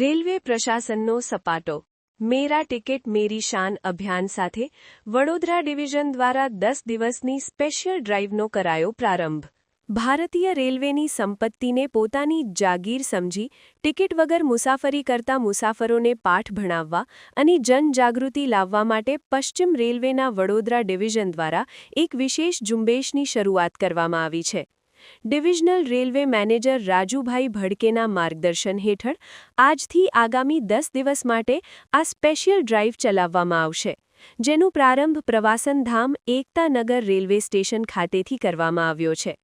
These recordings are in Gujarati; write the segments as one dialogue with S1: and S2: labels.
S1: રેલવે પ્રશાસનનો સપાટો. મેરા ટિકિટ, મેરી શાન અભિયાન સાથે વડોદરા ડિવિઝન દ્વારા દસ દિવસની સ્પેશિયલ ડ્રાઇવનો કરાયો પ્રારંભ. ભારતીય રેલવેની સંપત્તિને પોતાની જાગીર સમજી, ટિકિટ વગર મુસાફરી કરતા મુસાફરોને પાઠ ભણાવવા અને જનજાગૃતિ લાવવા માટે પશ્ચિમ રેલવેના વડોદરા ડિવિઝન દ્વારા એક વિશેષ ઝુંબેશની શરૂઆત કરવામાં આવી છે. ડિવિઝનલ રેલવે મેનેજર રાજુભાઈ ભડકેના માર્ગદર્શન હેઠળ આજથી આગામી દસ દિવસ માટે આ સ્પેશિયલ ડ્રાઇવ ચલાવવામાં આવશે, જેનો પ્રારંભ પ્રવાસન ધામ એકતાનગર રેલવે સ્ટેશન ખાતેથી કરવામાં આવ્યો છે.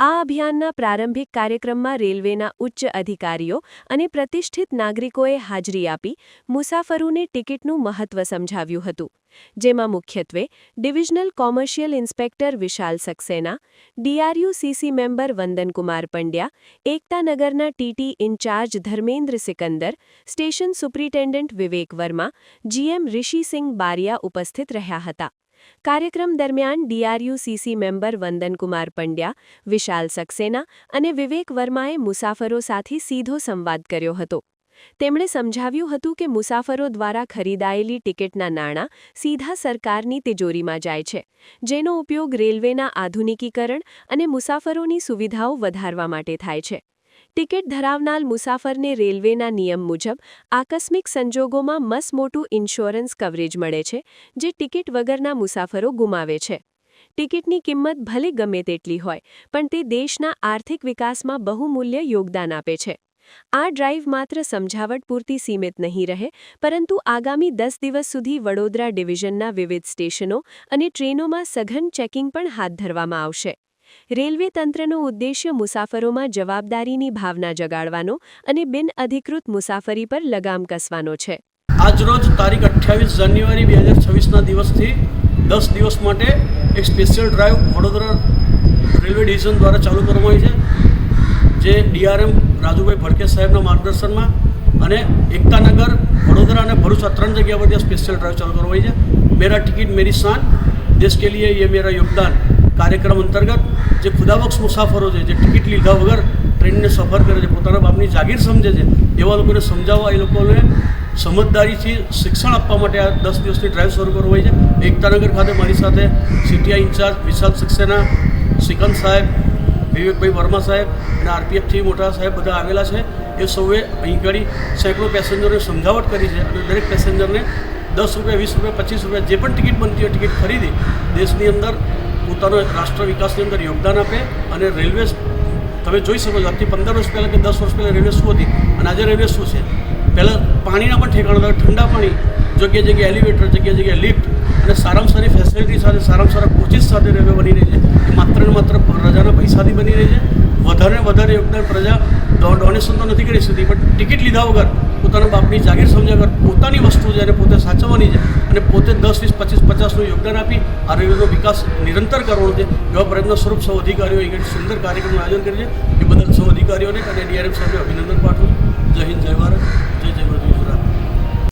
S1: આ અભિયાનના પ્રારંભિક કાર્યક્રમમાં રેલવેના ઉચ્ચ અધિકારીઓ અને પ્રતિષ્ઠિત નાગરિકોએ હાજરી આપી મુસાફરોને ટિકિટનું મહત્વ સમજાવ્યું હતું, જેમાં મુખ્યત્વે divisional commercial inspector Vishal Saxena, DRUCC member Vandankumar Pandya એકતાનગરના TT incharge Dharmendra Sikandar, station superintendent Vivek Verma, GM Rishisinh Baria ઉપસ્થિત રહ્યા હતા. કાર્યક્રમ દરમિયાન ડીઆરયુસીસી મેમ્બર વંદનકુમાર પંડ્યા, વિશાલ સક્સેના અને વિવેક વર્માએ મુસાફરો સાથે સીધો સંવાદ કર્યો હતો. તેમણે સમજાવ્યું હતું કે મુસાફરો દ્વારા ખરીદાયેલી ટિકિટના નાણાં સીધા સરકારની તિજોરીમાં જાય છે, જેનો ઉપયોગ રેલવેના આધુનિકીકરણ અને મુસાફરોની સુવિધાઓ વધારવા માટે થાય છે. ટિકિટ ધરાવનાર મુસાફરને રેલવેના નિયમ મુજબ આકસ્મિક સંજોગોમાં મસમોટું ઇન્સ્યોરન્સ કવરેજ મળે છે, જે ટિકિટ વગરના મુસાફરો ગુમાવે છે. ટિકિટની કિંમત ભલે ગમે તેટલી હોય, પણ તે દેશના આર્થિક વિકાસમાં બહુમૂલ્ય યોગદાન આપે છે. આ ડ્રાઇવ માત્ર સમજાવટ પૂરતી સીમિત નહીં રહે, પરંતુ આગામી દસ દિવસ સુધી વડોદરા ડિવિઝનના વિવિધ સ્ટેશનો અને ટ્રેનોમાં સઘન ચેકિંગ પણ હાથ ધરવામાં આવશે. રેલવે તંત્રનો ઉદ્દેશ્ય મુસાફરોમાં જવાબદારીની ભાવના જગાડવાનો અને બિનઅધિકૃત મુસાફરી પર લગામ કસવાનો છે.
S2: આજરોજ તારીખ અઠ્યાવીસ જાન્યુઆરી બે હજાર છવ્વીસના દિવસથી દસ દિવસ માટે એક special drive Vadodara railway division દ્વારા ચાલુ કરવામાં આવી છે, જે ડીઆરએમ રાજુભાઈ ભડકે સાહેબના માર્ગદર્શનમાં અને એકતાનગર, વડોદરા અને ભરૂચ આ ત્રણ જગ્યા પર ત્યાં સ્પેશિયલ ડ્રાઈવ ચાલુ કરવામાં આવી છે. મેરા ટિકિટ, મેરી શાન, દેશ કે લીએ યે મેરા યોગદાન. કાર્યક્રમ અંતર્ગત જે ખુદાબક્ષ મુસાફરો છે, જે ટિકિટ લીધા વગર ટ્રેનને સફર કરે છે, પોતાના બાપની જાગીર સમજે છે, એવા લોકોને સમજાવવા એ લોકોને સમજદારીથી શિક્ષણ આપવા માટે આ દસ દિવસની ડ્રાઈવ શરૂ કરવી છે. એકતાનગર ખાતે મારી સાથે સીટીઆઈ ઇન્ચાર્જ વિશાલ સક્સેના સિકંદ સાહેબ, વિવેકભાઈ વર્મા સાહેબ અને આરપીએફથી મોટા સાહેબ બધા આવેલા છે. એ સૌએ અહીં આગળ સેંકડો પેસેન્જરોને સમજાવટ કરી છે અને દરેક પેસેન્જરને દસ રૂપિયા, વીસ રૂપિયા, પચીસ રૂપિયા જે પણ ટિકિટ બનતી હોય, ટિકિટ ખરીદી દેશની અંદર પોતાનો રાષ્ટ્ર વિકાસની અંદર યોગદાન આપે અને રેલવે તમે જોઈ શકો છો, આજથી પંદર વર્ષ પહેલાં કે દસ વર્ષ પહેલાં રેલવે શું હતી અને આજે રેલવે શું છે? પહેલાં પાણીના પણ ઠેકાણા ઠંડા પાણી, જગ્યાએ જગ્યાએ એલિવેટર, જગ્યાએ જગ્યાએ લિફ્ટ અને સારામાં સારી ફેસિલિટી સાથે, સારામાં સારા કોચિસ સાથે રેલવે બની રહી છે. માત્ર ને માત્ર પ્રજાના પૈસાથી બની રહી છે. વધારે વધારે યોગદાન પ્રજા ડોનેશન તો નથી કરી શકતી, પણ ટિકિટ લીધા વગર પોતાના બાપની જાગીર સમજ્યા વગર પોતાની વસ્તુ છે અને પોતે સાચવવાની છે અને પોતે દસ, વીસ, પચીસ, પચાસનું યોગદાન આપી આ રેલવેનો વિકાસ નિરંતર કરવાનો છે. એવા પ્રયત્ન સ્વરૂપ સૌ અધિકારીઓ એક સુંદર કાર્યક્રમનું આયોજન કરે છે. એ બદલ સૌ અધિકારીઓને અને ડીઆરએફ સાહેબને અભિનંદન પાઠવું જય હિન્દ જય ભારત જય જય ગુજરાત